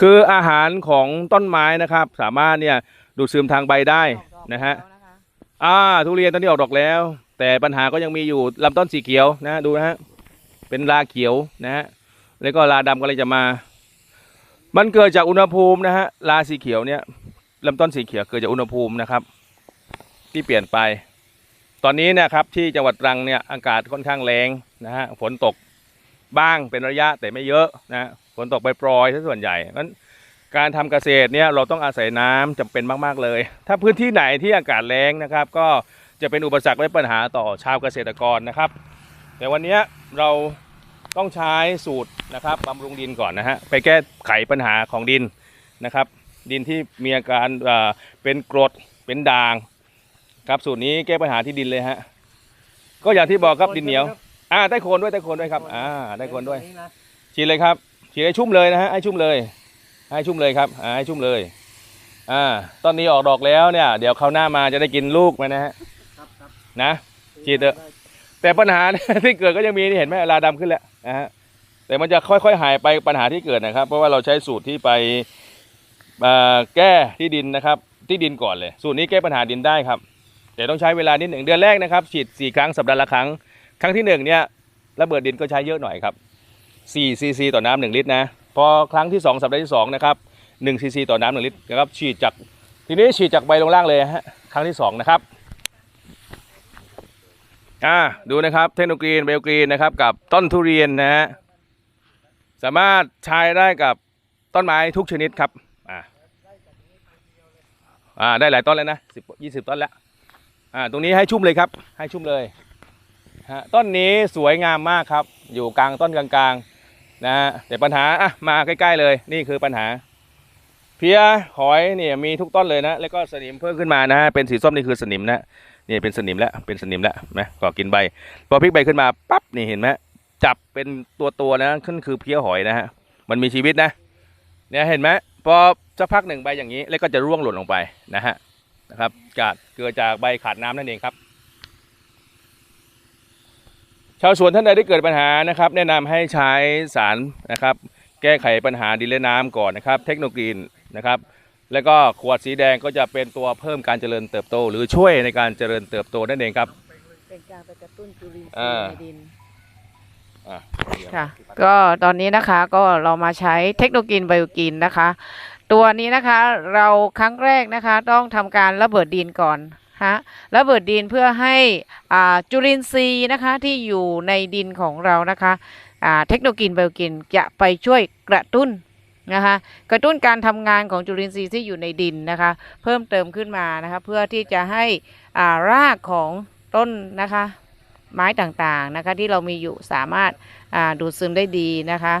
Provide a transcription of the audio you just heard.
คืออาหารของต้นไม้นะครับ สามารถเนี่ยดูดซึมทางใบได้นะฮะอ่าทุเรียนตอนนี้ออกดอกแล้ว แต่ปัญหาก็ยังมีอยู่ลำต้นสีเขียวนะดูนะฮะเป็นลาเขียวนะฮะแล้วก็ลาดำก็เลยจะมา มันเกิดจากอุณหภูมินะฮะลาสีเขียวเนี่ยลำต้นสีเขียวเกิดจากอุณหภูมินะครับ ที่เปลี่ยนไป ตอนนี้เนะครับที่จังหวัดตรังเนี่ยอากาศค่อนข้างแรงนะฮะฝนตกบ้างเป็นระยะแต่ไม่เยอะนะฮะ ฝนตกไปปรอยๆซะส่วนใหญ่งั้นการทำเกษตรเนี่ยเราต้องอาศัยน้ำจำเป็นมาก ๆ เลย ถ้าพื้นที่ไหนที่อากาศแรงนะครับ ก็จะเป็นอุปสรรคและปัญหาต่อชาวเกษตรกรนะครับ แต่วันนี้เราต้องใช้สูตรนะครับบำรุงดินก่อนนะฮะไปแก้ไขปัญหาของดินนะครับ ดินที่มีอาการเอ่อเป็นกรดเป็นด่างครับสูตรนี้แก้ปัญหาที่ดินเลยฮะก็อย่างที่บอกครับดินเหนียวอ่าได้โคนด้วยได้โคนด้วยครับอ่าได้โคนด้วยฉีดเลยครับ ฉีดให้ชุ่มเลยนะฮะให้ชุ่มเลย ให้ชุ่มเลยครับอ่าให้ชุ่มเลย อ่า ตอนนี้ออกดอกแล้วเนี่ย เดี๋ยวเขาวหน้ามาจะได้กินลูกไหมนะฮะครับครับนะฉีดเถอะแต่ปัญหาที่เกิดก็ยังมีนี่เห็นไหมลาดำขึ้นแล้วนะฮะแต่มันจะค่อยๆหายไปปัญหาที่เกิดนะครับ เพราะว่าเราใช้สูตรที่ไปเอ่อแก้ที่ดินนะครับ ที่ดินก่อนเลย สูตรนี้แก้ปัญหาดินได้ครับ แต่ต้องใช้เวลานิดหนึ่งเดือนแรกนะครับฉีดสี่ครั้งสัปดาห์ละครั้ง ครั้งที่หนึ่งเนี่ยระเบิดดินก็ใช้เยอะหน่อยครับ 4ซีซีต่อน้ำหนึ่งลิตรนะ พอครั้งที่ 2 สัปดาห์ที่ 2 นะครับ1ซีซีต่อน้ำหนึ่งลิตรนะครับฉีดจากทีนี้ฉีดจากใบลงล่างเลยฮะครั้งที่ 2 นะครับอ่าดูนะครับเทคโนโลยีไบโอกรีนนะครับกับต้นทุเรียนนะฮะสามารถใช้ได้กับต้นไม้ทุกชนิดครับอ่าอ่าได้หลายต้นแล้วนะสิบยี่สิบต้นแล้วอ่าตรงนี้ให้ชุ่มเลยครับให้ชุ่มเลยฮะต้นนี้สวยงามมากครับ อยู่กลางต้นกลางๆ นะฮะแต่ปัญหาอะมาใกล้ๆเลยนี่คือปัญหา เพี้ยหอยเนี่ยมีทุกต้นเลยนะ แล้วก็สนิมเพิ่มขึ้นมานะฮะเป็นสีส้มนี่คือสนิมนะนี่เป็นสนิมแล้วเป็นสนิมแล้วนะก็กินใบ พอพลิกใบขึ้นมาปั๊บนี่เห็นไหมจับเป็นตัวตัวๆนะขึ้นคือเพี้ยหอยนะฮะมันมีชีวิตนะเนี่ยเห็นไหมพอจะพักหนึ่งใบอย่างนี้ แล้วก็จะร่วงหล่นลงไปนะฮะนะครับกาดเกิดจากใบขาดน้ำนั่นเองครับ ชาวสวนท่านใดที่เกิดปัญหานะครับ แนะนำให้ใช้สารนะครับ แก้ไขปัญหาดินและน้ำก่อนนะครับ เทคโนโลยีนะครับ แล้วก็ขวดสีแดงก็จะเป็นตัวเพิ่มการเจริญเติบโต หรือช่วยในการเจริญเติบโตนั่นเองครับเป็นการไปกระตุ้นจุลินทรีอ่าย์ในดินอะค่ะ ก็ตอนนี้นะคะก็เรามาใช้เทคโนโลยีไบโอกินนะคะ ตัวนี้นะคะเราครั้งแรกนะคะ ต้องทำการระเบิดดินก่อน ฮะระเบิดดินเพื่อให้จุลินทรีย์นะคะที่อยู่ในดินของเรานะคะเทคโนโลยีไบโอกินจะไปช่วยกระตุ้นนะคะกระตุ้นการทำงานของจุลินทรีย์ที่อยู่ในดินนะคะเพิ่มเติมขึ้นมานะคะเพื่อที่จะให้ารากของต้นนะคะไม้ต่างๆนะคะที่เรามีอยู่สามารถาดูดซึมได้ดีนะคะ